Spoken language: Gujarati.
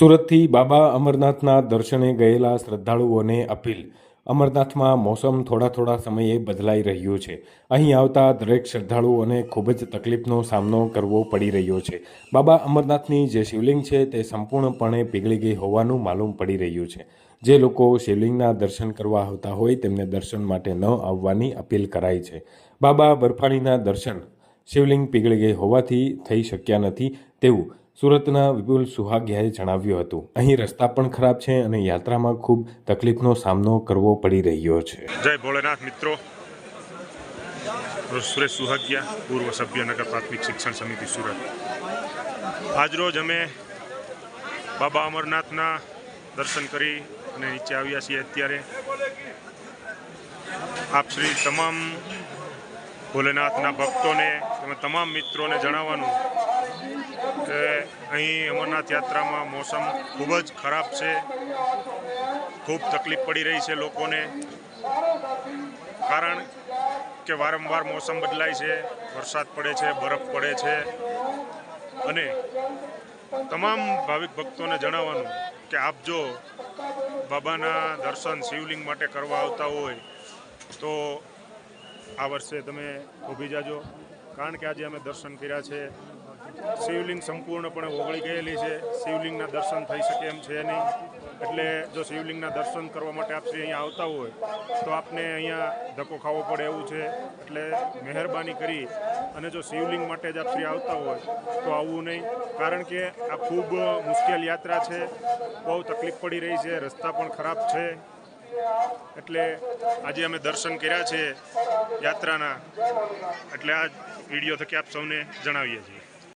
સુરતથી બાબા અમરનાથના દર્શને ગયેલા શ્રદ્ધાળુઓને અપીલ. અમરનાથમાં મોસમ થોડા થોડા સમયે બદલાઈ રહ્યું છે. અહીં આવતા દરેક શ્રદ્ધાળુઓને ખૂબ જ તકલીફનો સામનો કરવો પડી રહ્યો છે. બાબા અમરનાથની જે શિવલિંગ છે તે સંપૂર્ણપણે પીગળી ગઈ હોવાનું માલુમ પડી રહ્યું છે. જે લોકો શિવલિંગના દર્શન કરવા આવતા હોય તેમને દર્શન માટે ન આવવાની અપીલ કરાઈ છે. બાબા બર્ફાણીના દર્શન શિવલિંગ પીગળી ગઈ હોવાથી થઈ શક્યા નથી તેવું સુરતના વિપુલ સુહાગ્યાએ જણાવ્યું હતું, અહીં રસ્તા પણ ખરાબ છે અને યાત્રામાં ખૂબ તકલીફનો સામનો કરવો પડી રહ્યો છે. જય ભોલેનાથ મિત્રો. સુરેશ સુહાગિયા, પૂર્વ સભ્ય નગર પ્રાથમિક શિક્ષણ સમિતિ સુરત. આજરોજ અમે બાબા અમરનાથના દર્શન કરી અને નીચે આવ્યા છીએ અત્યારે. આપ શ્રી તમામ ભોલેનાથના ભક્તોને તમામ મિત્રોને જણાવવાનું કે અહીં અમરનાથ યાત્રામાં મોસમ ખૂબ જ ખરાબ છે. ખૂબ તકલીફ પડી રહી છે લોકોને. કારણ કે વારંવાર મોસમ બદલાય છે, વરસાદ પડે છે, બરફ પડે છે. અને તમામ ભાવિક ભક્તોને જણાવવાનું કે આપ જો બાબાના દર્શન શિવલિંગ માટે કરવા આવતા હોય, તો આ વર્ષે તમે ઊભી જાજો. કારણ કે આજે અમે દર્શન કર્યા છે. શિવલિંગ સંપૂર્ણપણે ઓગળી ગયેલી છે. શિવલિંગના દર્શન થઈ શકે એમ છે નહીં. એટલે જો શિવલિંગના દર્શન કરવા માટે આપ શ્રી અહીંયા આવતા હોય, તો આપને અહીંયા ધક્કો ખાવો પડે એવું છે. એટલે મહેરબાની કરી અને જો શિવલિંગ માટે જ આપ શ્રી આવતા હોય, તો આવવું નહીં. કારણ કે આ ખૂબ મુશ્કેલ યાત્રા છે. બહુ તકલીફ પડી રહી છે. રસ્તા પણ ખરાબ છે. એટલે આજે અમે દર્શન કર્યા છે યાત્રાના. એટલે આ વીડિયો થકી આપ સૌને જણાવીએ છીએ.